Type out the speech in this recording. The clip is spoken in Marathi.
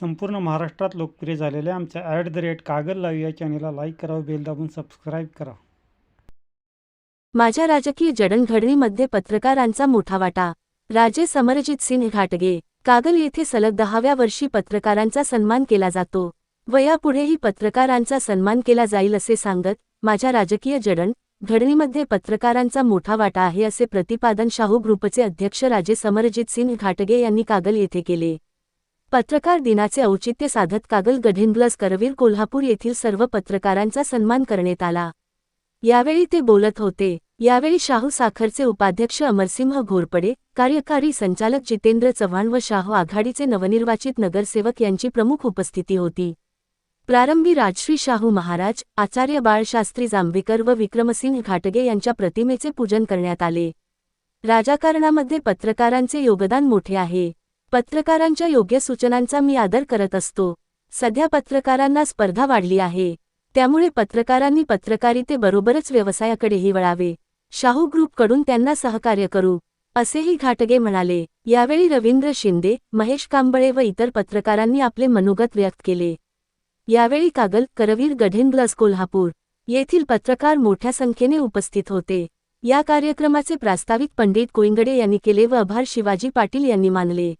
संपूर्ण महाराष्ट्रात लोकप्रिय झालेल्या आमच्या ॲट द रेट कागद लाईव्ह या चॅनेलला लाईक करा बेल दाबून सबस्क्राईब करा माझ्या राजकीय जडणघडणीमध्ये पत्रकारांचा मोठा वाटा. राजे समरजित सिंह घाटगे कागल येथे सलग दहाव्या वर्षी पत्रकारांचा सन्मान केला जातो. व यापुढेही पत्रकारांचा सन्मान केला जाईल असे सांगत माझ्या राजकीय जडण घडणीमध्ये पत्रकारांचा मोठा वाटा आहे असे प्रतिपादन शाहू ग्रुपचे अध्यक्ष राजे समरजित सिंह घाटगे यांनी कागल येथे केले. पत्रकार दिनाचे औचित्य साधत कागल गढिंग्लज करवीर कोल्हापूर येथील सर्व पत्रकारांचा सन्मान करण्यात आला. यावेळी ते बोलत होते. यावेळी शाहू साखरचे उपाध्यक्ष अमरसिंह घोरपडे कार्यकारी संचालक जितेंद्र चव्हाण व शाहू आघाडीचे नवनिर्वाचित नगरसेवक यांची प्रमुख उपस्थिती होती. प्रारंभी राजश्री शाहू महाराज आचार्य बाळशास्त्री जांभेकर व विक्रमसिंह घाटगे यांच्या प्रतिमेचे पूजन करण्यात आले. राजकारणामध्ये पत्रकारांचे योगदान मोठे आहे. पत्रकारांच्या योग्य सूचनांचा मी आदर करत असतो. सध्या पत्रकारांना स्पर्धा वाढली आहे. त्यामुळे पत्रकारांनी पत्रकारितेबरोबरच व्यवसायाकडेही वळावे. शाहू ग्रुपकडून त्यांना सहकार्य करू असेही घाटगे म्हणाले. यावेळी रवींद्र शिंदे महेश कांबळे व इतर पत्रकारांनी आपले मनोगत व्यक्त केले. यावेळी कागल करवीर गढेंग्लस कोल्हापूर येथील पत्रकार मोठ्या संख्येने उपस्थित होते. या कार्यक्रमाचे प्रास्ताविक पंडित कोइंगडे यांनी केले व आभार शिवाजी पाटील यांनी मानले.